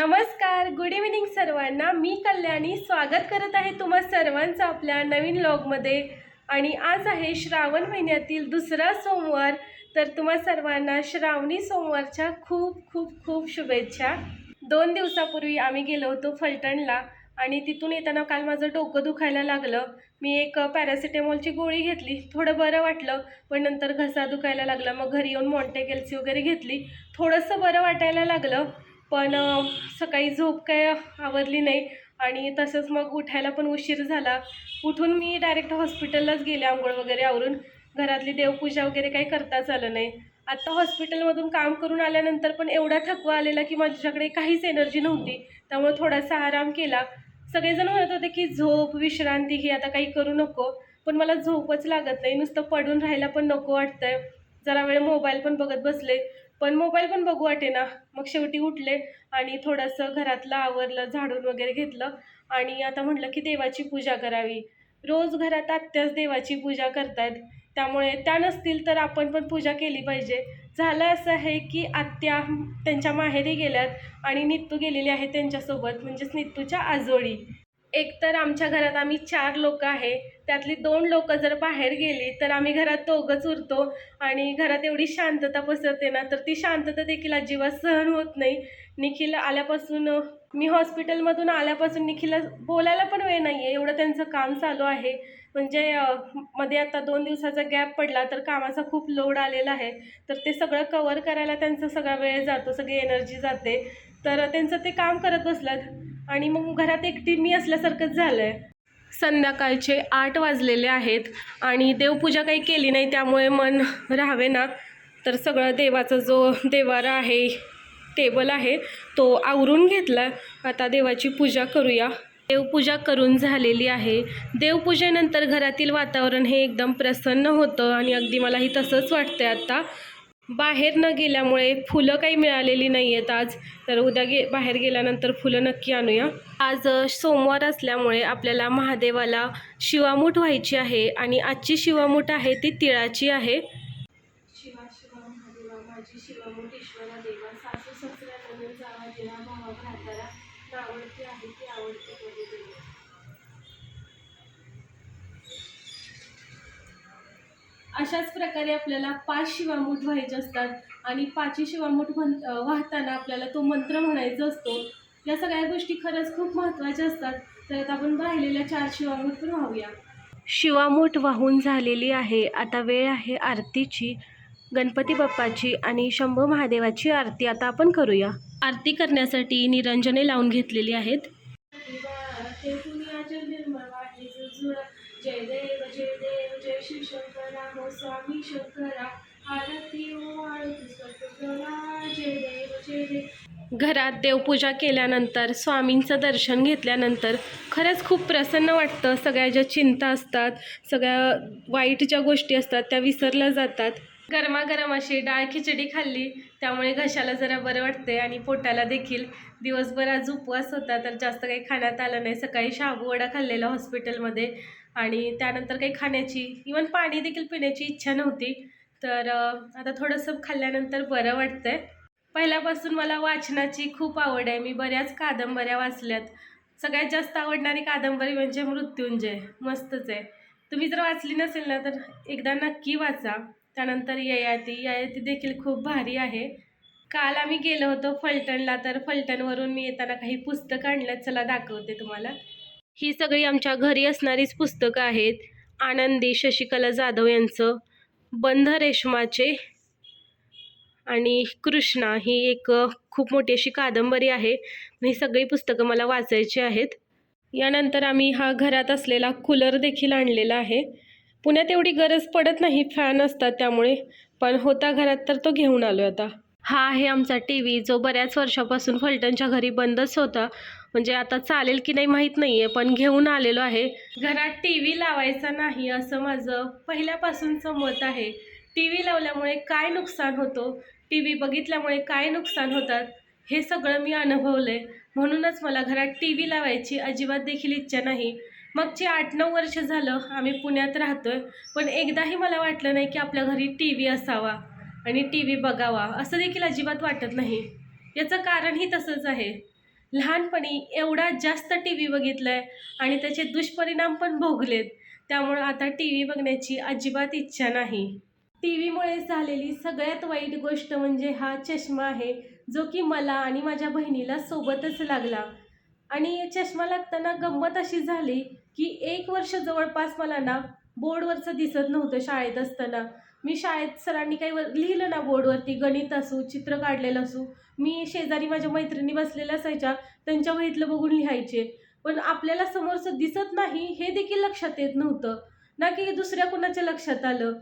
नमस्कार good evening सर्वांना. मी कल्याणी. स्वागत करत आहे तुम्हा सर्वांचं आपल्या नवीन लॉगमध्ये आणि आज आहे श्रावण महिन्यातील दुसरा सोमवार. तर तुम्हा सर्वांना श्रावणी सोमवारच्या खूप खूप खूप शुभेच्छा. दोन दिवसापूर्वी आम्ही गेलो होतो फलटणला. आणि तिथून येताना काल माझं डोकं दुखायला लागलं. मी एक पॅरासिटेमॉलची गोळी घेतली. थोडं बरं वाटलं पण नंतर घसा दुखायला लागला. मग घरी येऊन मॉन्टेकेल्सी वगैरे घेतली. थोडंसं बरं वाटायला लागलं. पण सकाळी झोप काय आवरली नाही आणि तसंच मग उठायला पण उशीर झाला. उठून मी डायरेक्ट हॉस्पिटललाच गेले आंघोळ वगैरे आवरून. घरातली देवपूजा वगैरे काही करताच आलं नाही. आत्ता हॉस्पिटलमधून काम करून आल्यानंतर पण एवढा थकवा आलेला की माझ्याकडे काहीच एनर्जी नव्हती. त्यामुळे थोडासा आराम केला. सगळेजण म्हणत होते की झोप विश्रांती घे आता काही करू नको. पण मला झोपच लागत नाही. नुसतं पडून राहायला पण नको वाटतंय. जरा वेळ मोबाईल पण बघत बसले. पण मोबाईल पण बघू वाटे ना. मग शेवटी उठले आणि थोडंसं घरातलं आवरलं झाडून वगैरे घेतलं आणि आता म्हटलं की देवाची पूजा करावी. रोज घरात आत्याच देवाची पूजा करतायत. त्यामुळे त्या नसतील तर आपण पण पूजा केली पाहिजे. झालं असं आहे की आत्या त्यांच्या माहेरी गेल्यात आणि नित्तू गेलेली आहे त्यांच्यासोबत म्हणजेच नित्तूच्या आजोळी. एक तर आमच्या घरात आम्ही चार लोक आहे त्यातली दोन लोक जर बाहेर गेली तर आम्ही घरात दोघंच उरतो आणि घरात एवढी शांतता पसरते ना तर ती शांतता देखील अजिबात सहन होत नाही. निखिल आल्यापासून मी हॉस्पिटलमधून आल्यापासून निखिलला बोलायला पण वेळ नाही आहे एवढं त्यांचं काम चालू आहे. म्हणजे मध्ये आता दोन दिवसाचा गॅप पडला तर कामाचा खूप लोड आलेला आहे. तर ते सगळं कवर करायला त्यांचा सगळा वेळ जातो सगळी एनर्जी जाते. तर त्यांचं ते काम करत बसलं आणि मग घरात एकटी मी असल्यासारखंच झालं आहे संध्याकाळचे आठ वाजलेले आहेत आणि देवपूजा काही केली नाही त्यामुळे मन राहावे ना. तर सगळं देवाचा जो देवारा आहे टेबल आहे तो आवरून घेतला. आता देवाची पूजा करूया. देवपूजा करून झालेली आहे. देवपूजेनंतर घरातील वातावरण हे एकदम प्रसन्न होतं आणि अगदी मलाही तसंच वाटतंय आता. बाहेर न गेल्यामुळे फुलं काही मिळालेली नाही आहेत आज. तर उद्या गे बाहेर गेल्यानंतर फुलं नक्की आणूया. आज सोमवार असल्यामुळे आपल्याला महादेवाला शिवामूठ व्हायची आहे आणि आजची शिवामूठ आहे ती तिळाची आहे. शिवा शिवा महादेवा माझी शिवामूठ ईश्वरा देवा सासू ससऱ्या नवीन जावा दिला भावा भ्रातारा अशाच प्रकारे आपल्याला पाच शिवामूठ व्हायचे असतात आणि पाचही शिवामूठ म्हण वाहताना आपल्याला तो मंत्र म्हणायचा असतो. या सगळ्या गोष्टी खरंच खूप महत्त्वाच्या असतात. तर आता आपण राहिलेल्या चार शिवामूठ पण वाहूया. शिवामूठ वाहून झालेली आहे. आता वेळ आहे आरतीची गणपती बाप्पाची आणि शंभू महादेवाची आरती. आता आपण करूया. आरती करण्यासाठी निरंजने लावून घेतलेली आहेत. जय देव जय देव जय श्री शंकरा हो स्वामी शंकरा आरती ओ हो आरती सतगुरा जय देव जय देव घरात देवपूजा केल्यानंतर स्वामींचं दर्शन घेतल्यानंतर खरंच खूप प्रसन्न वाटतं. सगळ्या ज्या चिंता असतात सगळ्या वाईट ज्या गोष्टी असतात त्या विसरल्या जातात. गरमागरम अशी डाळ खिचडी खाल्ली. त्यामुळे घशाला जरा बरं वाटते आणि पोटाला देखील. दिवसभर आज उपवास होता तर जास्त काही खाण्यात आलं नाही. सकाळी शाबू वडा खाल्लेला हॉस्पिटलमध्ये. आणि त्यानंतर काही खाण्याची इवन पाणी देखील पिण्याची इच्छा नव्हती. तर आता थोडंसं खाल्ल्यानंतर बरं वाटतंय. पहिल्यापासून मला वाचनाची खूप आवड आहे. मी बऱ्याच कादंबऱ्या वाचल्यात. सगळ्यात जास्त आवडणारी कादंबरी म्हणजे मृत्युंजय. मस्तच आहे. तुम्ही जर वाचली नसेल ना तर एकदा नक्की वाचा. त्यानंतर ययाती ययाती देखील खूप भारी आहे. काल आम्ही गेलो होतो फलटणला तर फलटणवरून मी येताना काही पुस्तकं आणलं चला दाखवते तुम्हाला. ही सगळी आमच्या घरी असणारीच पुस्तकं आहेत. आनंदी शशिकला जाधव यांचं बंध रेशमाचे आणि कृष्णा ही एक खूप मोठी अशी कादंबरी आहे. ही सगळी पुस्तकं मला वाचायची आहेत. यानंतर आम्ही हा घरात असलेला कूलर देखील आणलेला आहे. पुण्यात एवढी गरज पडत नाही फॅन असतात त्यामुळे. पण होता घरात तर तो घेऊन आलो आता. हा आहे आमचा टी व्ही जो बऱ्याच वर्षापासून फलटणच्या घरी बंदच होता. म्हणजे आता चालेल की नाही माहीत नाही आहे पण घेऊन आलेलो आहे. घरात टी व्ही लावायचा नाही असं माझं पहिल्यापासूनचं मत आहे. टी व्ही लावल्यामुळे काय नुकसान होतो? टी व्ही बघितल्यामुळे काय नुकसान होतात? हे सगळं मी अनुभवलं आहे म्हणूनच मला घरात टी व्ही लावायची अजिबात देखील इच्छा नाही. मागची आठ नऊ वर्ष झालं आम्ही पुण्यात राहतोय पण एकदाही मला वाटलं नाही की आपल्या घरी टी व्ही असावा आणि टी व्ही बघावा असं देखील अजिबात वाटत नाही. याचं कारणही तसंच आहे. लहानपणी एवढा जास्त टी व्ही बघितला आहे आणि त्याचे दुष्परिणाम पण भोगलेत त्यामुळं आता टी व्ही बघण्याची अजिबात इच्छा नाही. टी व्हीमुळे झालेली सगळ्यात वाईट गोष्ट म्हणजे हा चष्मा आहे जो की मला आणि माझ्या बहिणीला सोबतच लागला. आणि चष्मा लागताना गंमत अशी झाली की एक वर्ष जवळपास मला ना बोर्डवरचं दिसत नव्हतं शाळेत असताना. मी शाळेत सरांनी काही वर लिहिलं ना बोर्डवरती गणित असू चित्र काढलेलं असू. मी शेजारी माझ्या मैत्रिणी बसलेल्या असायच्या त्यांच्या वहीतलं बघून लिहायचे. पण आपल्याला समोरचं दिसत नाही हे देखील लक्षात येत नव्हतं. ना की दुसऱ्या कुणाच्या लक्षात आलं.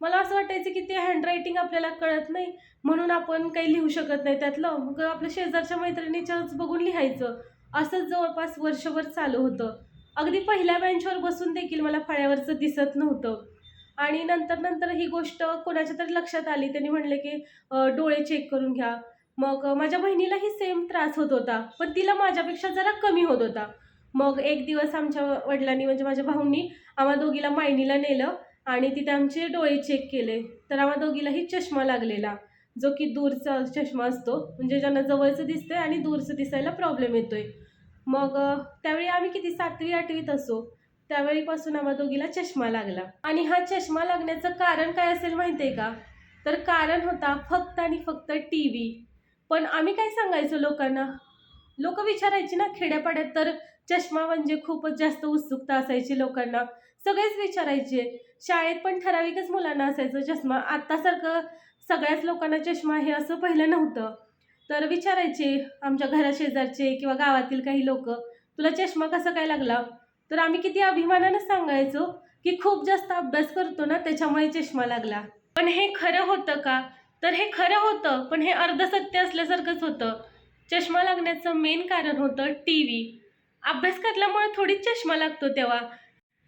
मला असं वाटायचं की ते हँडरायटिंग आपल्याला कळत नाही म्हणून आपण काही लिहू शकत नाही त्यातलं. मग आपल्या शेजारच्या मैत्रिणीच्याच बघून लिहायचं. असंच जवळपास वर्षभर चालू होतं. अगदी पहिल्या बेंचवर बसून देखील मला फळ्यावरचं दिसत नव्हतं. आणि नंतर नंतर ही गोष्ट कोणाच्या तरी लक्षात आली. त्यांनी म्हणले की डोळे चेक करून घ्या. मग माझ्या बहिणीलाही सेम त्रास होत होता पण तिला माझ्यापेक्षा जरा कमी होत होता. मग एक दिवस आमच्या वडिलांनी म्हणजे माझ्या भाऊंनी आम्हा दोघीला मायनीला नेलं आणि तिथे आमचे डोळे चेक केले. तर आम्हा दोघीलाही चष्मा लागलेला जो की दूरचा चष्मा असतो म्हणजे ज्यांना जवळचं दिसतंय आणि दूरचं दिसायला प्रॉब्लेम येतोय. मग त्यावेळी आम्ही किती सातवी आठवीत असो त्यावेळीपासून आम्हा दोघीला चष्मा लागला. आणि हा चष्मा लागण्याचं कारण काय असेल माहिती आहे का? तर कारण होता फक्त आणि फक्त टी व्ही पण आम्ही काय सांगायचो लोकांना? लोक विचारायची ना खेड्यापाड्यात तर चष्मा म्हणजे खूपच जास्त उत्सुकता असायची लोकांना. सगळेच विचारायचे. शाळेत पण ठराविकच मुलांना असायचं चष्मा. आत्तासारखं सगळ्याच लोकांना चष्मा हे असं पहिलं नव्हतं. तर विचारायचे आमच्या घराशेजारचे किंवा गावातील काही लोक तुला चष्मा कसा काय लागला? तर आम्ही किती अभिमानानं सांगायचो की खूप जास्त अभ्यास करतो ना त्याच्यामुळे चष्मा लागला. पण हे खरं होतं का? तर हे खरं होतं पण हे अर्धसत्य असल्यासारखंच होतं. चष्मा लागण्याचं मेन कारण होतं टी व्ही अभ्यास करल्यामुळे थोडीच चष्मा लागतो तेव्हा.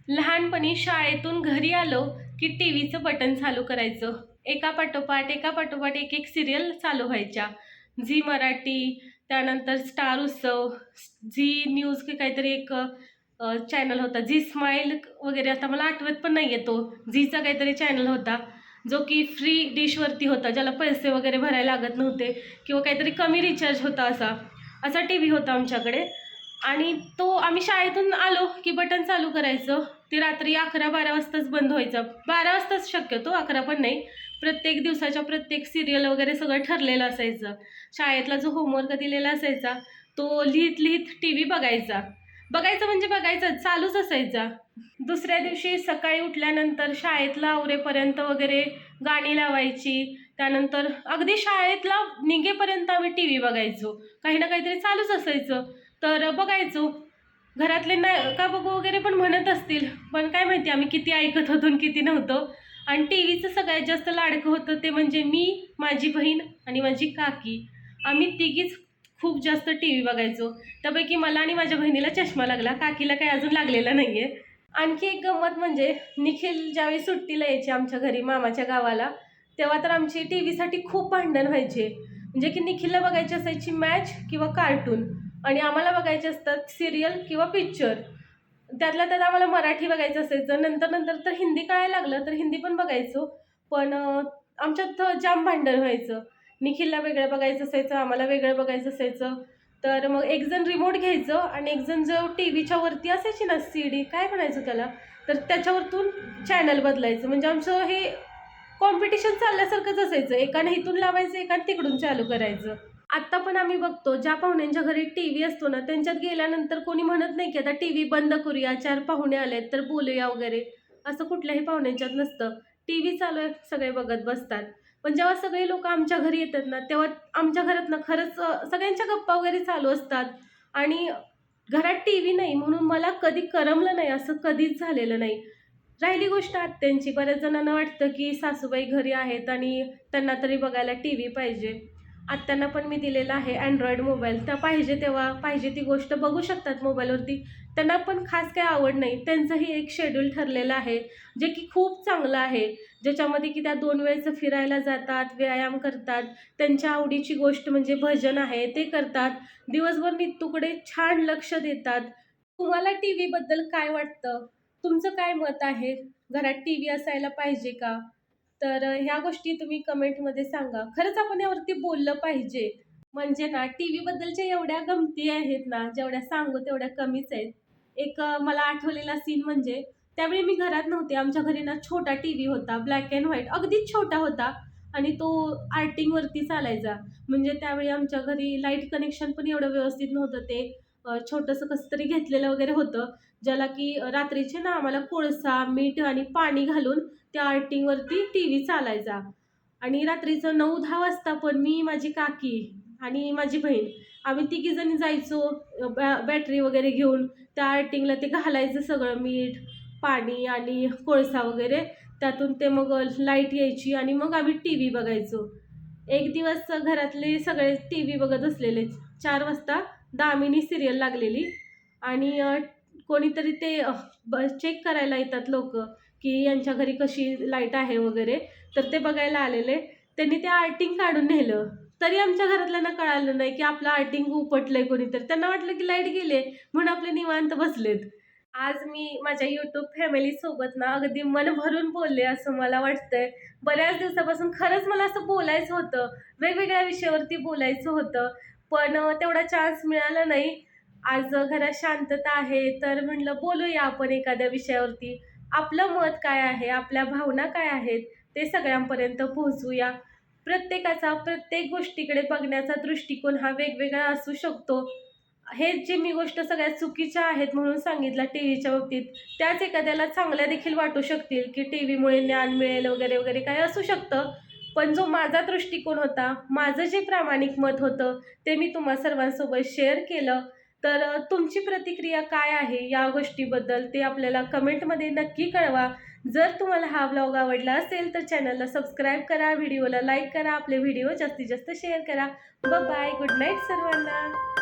लहानपणी शाळेतून घरी आलो की टी व्हीचं बटन चालू करायचं. एका पाठोपाठ एका पाठोपाठ एक एक सिरियल चालू व्हायच्या. झी मराठी त्यानंतर स्टार उत्सव झी न्यूज की काहीतरी एक चॅनल होता. झी स्माईल वगैरे आता मला आठवत पण नाही येतो झीचा काहीतरी चॅनल होता जो की फ्री डिशवरती होता ज्याला पैसे वगैरे भरायला लागत नव्हते किंवा काहीतरी कमी रिचार्ज होता असा. असा टी व्ही होता आमच्याकडे. आणि तो आम्ही शाळेतून आलो की बटन चालू करायचं. ते रात्री अकरा बारा वाजताच बंद व्हायचा. बारा वाजताच शक्यतो अकरा पण नाही. प्रत्येक दिवसाच्या प्रत्येक सिरियल वगैरे सगळं ठरलेलं असायचं. शाळेतला जो होमवर्क दिलेला असायचा तो लिहित लिहित टी व्ही बघायचा. बघायचं म्हणजे बघायचं चालूच असायचा. दुसऱ्या दिवशी सकाळी उठल्यानंतर शाळेतला आवरेपर्यंत वगैरे गाणी लावायची. त्यानंतर अगदी शाळेतला निघेपर्यंत आम्ही टी व्ही बघायचो. काही ना काहीतरी चालूच असायचं. तर बघायचो. घरातले ना का बघू वगैरे पण म्हणत असतील. पण काय माहिती आम्ही किती ऐकत होतो किती नव्हतं. आणि टी व्हीचं सगळ्यात जास्त लाडकं होतं ते म्हणजे मी माझी बहीण आणि माझी काकी. आम्ही तिघीच खूप जास्त टी व्ही बघायचो. त्यापैकी मला आणि माझ्या बहिणीला चष्मा लागला. काकीला काही अजून लागलेला नाही आहे आणखी एक गंमत म्हणजे निखिल ज्यावेळी सुट्टीला यायचे आमच्या घरी मामाच्या गावाला तेव्हा तर आमची टी व्हीसाठी खूप भांडण व्हायचे. म्हणजे की निखिलला बघायची असायची मॅच किंवा कार्टून आणि आम्हाला बघायचे असतात सिरियल किंवा पिक्चर. त्यातल्या त्यात आम्हाला मराठी बघायचं असायचं. नंतर नंतर तर हिंदी कळायला लागलं तर हिंदी पण बघायचो. पण आमच्यात जाम भांडण व्हायचं. निखिलला वेगळं बघायचं असायचं आम्हाला वेगळं बघायचं असायचं. तर मग एक जण रिमोट घ्यायचं आणि एक जण जो टी व्हीच्या वरती असायची ना सी डी काय म्हणायचं त्याला? तर त्याच्यावरतून चॅनल बदलायचं. म्हणजे आमचं हे कॉम्पिटिशन चालल्यासारखंच असायचं. एकाने इथून लावायचं एकाने तिकडून चालू करायचं. आत्ता पण आम्ही बघतो ज्या पाहुण्यांच्या घरी टी व्ही असतो ना त्यांच्यात गेल्यानंतर कोणी म्हणत नाही की आता टी व्ही बंद करूया चार पाहुणे आलेत तर बोलूया वगैरे. असं कुठल्याही पाहुण्यांच्यात नसतं. टी व्ही चालू आहे सगळे बघत बसतात. पण जेव्हा सगळे लोक आमच्या घरी येतात ना तेव्हा आमच्या घरात ना खरंच सगळ्यांच्या गप्पा वगैरे चालू असतात. आणि घरात टी व्ही नाही म्हणून मला कधी करमलं नाही असं कधीच झालेलं नाही. राहिली गोष्ट आत्यांची बऱ्याच जणांना वाटतं की सासूबाई घरी आहेत आणि त्यांना तरी बघायला टी व्ही पाहिजे. आत्यांना पण मी दिलेला आहे अँड्रॉइड मोबाईल त्या पाहिजे तेव्हा पाहिजे ती गोष्ट बघू शकतात मोबाईलवरती त्यांना पण खास काही आवड नाही. त्यांचंही एक शेड्यूल ठरलेलं आहे जे की खूप चांगलं आहे. ज्याच्यामध्ये की त्या दोन वेळेचं फिरायला जातात व्यायाम करतात. त्यांच्या आवडीची गोष्ट म्हणजे भजन आहे ते करतात. दिवसभर नित्तुकडे छान लक्ष देतात. तुम्हाला टी व्हीबद्दल काय वाटतं? तुमचं काय मत आहे? घरात टी व्ही असायला पाहिजे का? तर ह्या गोष्टी तुम्ही कमेंटमध्ये सांगा. खरंच आपण यावरती बोललं पाहिजे. म्हणजे ना टी व्ही बद्दलच्या एवढ्या गमती आहेत ना जेवढ्या सांगू तेवढ्या कमीच आहेत. एक मला आठवलेला सीन म्हणजे त्यावेळी मी घरात नव्हते. आमच्या घरी ना छोटा टी व्ही होता ब्लॅक अँड व्हाईट अगदीच छोटा होता आणि तो आर्टिंगवरती चालायचा. म्हणजे त्यावेळी आमच्या घरी लाइट कनेक्शन पण एवढं व्यवस्थित नव्हतं ते. छोटंसं कसं तरी घेतलेलं वगैरे होतं. ज्याला की रात्रीचे ना आम्हाला कोळसा मीठ आणि पाणी घालून त्या आर्टिंगवरती टी व्ही चालायचा. आणि रात्रीचं नऊ दहा वाजता पण मी माझी काकी आणि माझी बहीण आम्ही तिघीजणी जायचो बॅ बॅटरी वगैरे घेऊन. त्या आर्टिंगला ते घालायचं सगळं मीठ पाणी आणि कोळसा वगैरे. त्यातून ते मग लाइट यायची आणि मग आम्ही टी व्ही बघायचो. एक दिवस घरातले सगळे टी व्ही बघत असलेले चार वाजता दामिनी सिरियल लागलेली. आणि कोणीतरी ते चेक करायला येतात लोक की यांच्या घरी कशी लाइट आहे वगैरे. तर ते बघायला आलेले. त्यांनी ते आर्टिंग काढून नेलं. तरी आमच्या घरातल्यांना कळालं नाही की आपलं आर्टिंग उपटलंय कोणीतरी. त्यांना वाटलं की लाइट गेले म्हणून आपले निवांत बसलेत. आज मी माझ्या यूट्यूब फॅमिलीसोबत ना अगदी मन भरून बोलले असं मला वाटतंय. बऱ्याच दिवसापासून खरंच मला असं बोलायचं होतं. वेगवेगळ्या विषयावरती बोलायचं होतं. पण तेवढा चान्स मिळाला नाही. आज घरात शांतता आहे तर म्हणलं बोलूया आपण एखाद्या विषयावरती. आपलं मत काय आहे? आपल्या भावना काय आहेत? ते सगळ्यांपर्यंत पोहोचूया. प्रत्येकाचा प्रत्येक गोष्टीकडे बघण्याचा दृष्टिकोन हा वेगवेगळा असू शकतो. हे जे मी गोष्ट सगळ्यात चुकीच्या आहेत म्हणून सांगितलं टी व्हीच्या बाबतीत त्याच एखाद्याला चांगल्या देखील वाटू शकतील की टी व्हीमुळे ज्ञान मिळेल वगैरे वगैरे काय असू शकतं. पण जो माझा दृष्टिकोन होता माझं जे प्रामाणिक मत होतं ते मी तुम्हा सर्वांसोबत शेअर केलं. तर तुमची प्रतिक्रिया काय आहे या गोष्टीबद्दल ते आपल्याला कमेंटमध्ये नक्की कळवा. जर तुम्हाला हा ब्लॉग आवडला असेल तर चॅनलला सबस्क्राईब करा व्हिडिओला लाईक करा आपले व्हिडिओ जास्तीत जास्त शेअर करा. ब बाय गुड नाईट सर्वांना.